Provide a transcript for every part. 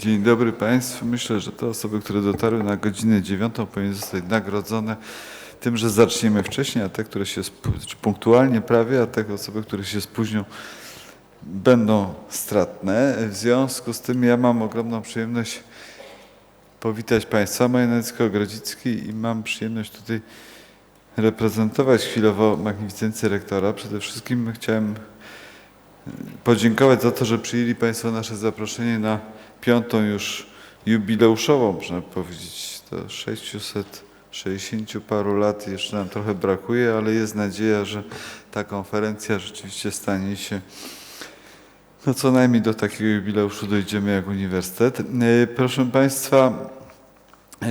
Dzień dobry Państwu. Myślę, że te osoby, które dotarły na godzinę dziewiątą powinny zostać nagrodzone tym, że zaczniemy wcześniej, a te, które się punktualnie prawie, a te osoby, które się spóźnią, będą stratne. W związku z tym ja mam ogromną przyjemność powitać Państwa. Moje nazwisko Grodzicki i mam przyjemność tutaj reprezentować chwilowo magnificencję rektora. Przede wszystkim chciałem podziękować za to, że przyjęli Państwo nasze zaproszenie na piątą już jubileuszową, można powiedzieć, to 660 paru lat, jeszcze nam trochę brakuje, ale jest nadzieja, że ta konferencja rzeczywiście stanie się, no co najmniej do takiego jubileuszu dojdziemy jak uniwersytet. E, Proszę Państwa, e,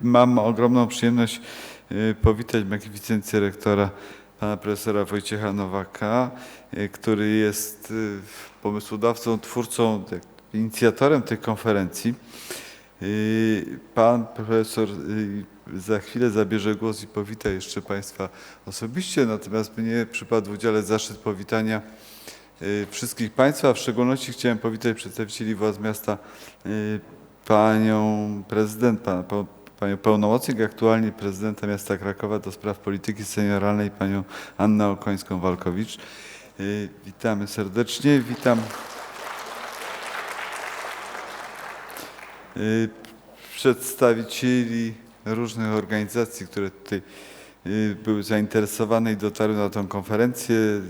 mam ogromną przyjemność e, powitać magnificencję rektora pana profesora Wojciecha Nowaka, który jest pomysłodawcą, twórcą, inicjatorem tej konferencji. E, Pan profesor e, za chwilę zabierze głos i powita jeszcze Państwa osobiście, natomiast mnie przypadł w udziale zaszczyt powitania e, wszystkich Państwa, w szczególności chciałem powitać przedstawicieli władz miasta, panią prezydent, panią pełnomocnik aktualnie prezydenta miasta Krakowa do spraw polityki senioralnej, panią Annę Okońską-Walkowicz. Witamy serdecznie, witam przedstawicieli różnych organizacji, które tutaj y, były zainteresowane i dotarły na tę konferencję, y,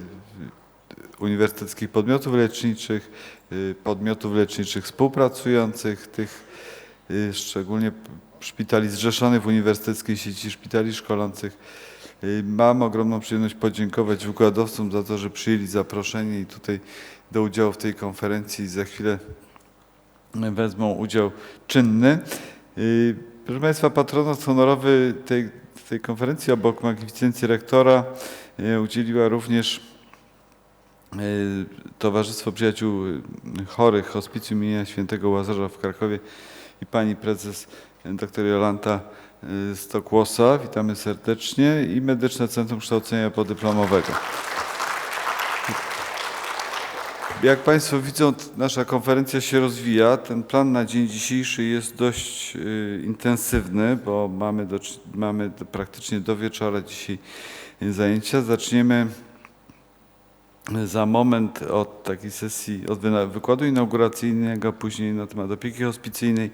uniwersyteckich podmiotów leczniczych, y, podmiotów leczniczych współpracujących, tych y, szczególnie szpitali zrzeszonych w Uniwersyteckiej Sieci Szpitali Szkolących. Y, Mam ogromną przyjemność podziękować wykładowcom za to, że przyjęli zaproszenie i tutaj do udziału w tej konferencji za chwilę wezmą udział czynny. Y, Proszę Państwa, patronat honorowy tej, tej konferencji obok magnificencji rektora y, udzieliła również y, Towarzystwo Przyjaciół Chorych Hospicjum imienia Świętego Łazarza w Krakowie i pani prezes dr Jolanta Stokłosa. Witamy serdecznie i Medyczne Centrum Kształcenia Podyplomowego. Jak Państwo widzą, nasza konferencja się rozwija. Ten plan na dzień dzisiejszy jest dość y, intensywny, bo mamy, do, mamy praktycznie do wieczora dzisiaj y, zajęcia. Zaczniemy za moment od takiej sesji, od wykładu inauguracyjnego, później na temat opieki hospicyjnej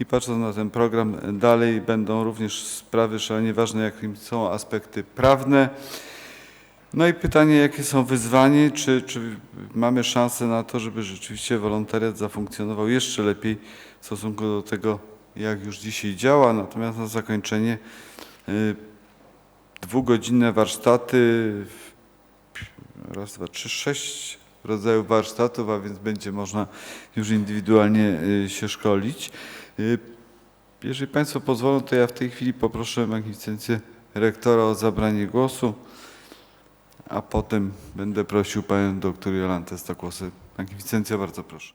i patrząc na ten program dalej będą również sprawy szalenie ważne, jakim są aspekty prawne. No i pytanie, jakie są wyzwania, czy, czy mamy szansę na to, żeby rzeczywiście wolontariat zafunkcjonował jeszcze lepiej w stosunku do tego, jak już dzisiaj działa. Natomiast na zakończenie y, dwugodzinne warsztaty, raz, dwa, trzy, sześć rodzajów warsztatów, a więc będzie można już indywidualnie y, się szkolić. Y, Jeżeli Państwo pozwolą, to ja w tej chwili poproszę magnificencję rektora o zabranie głosu a potem będę prosił panią doktor Jolantę Stokłosę. Magnificencja, bardzo proszę.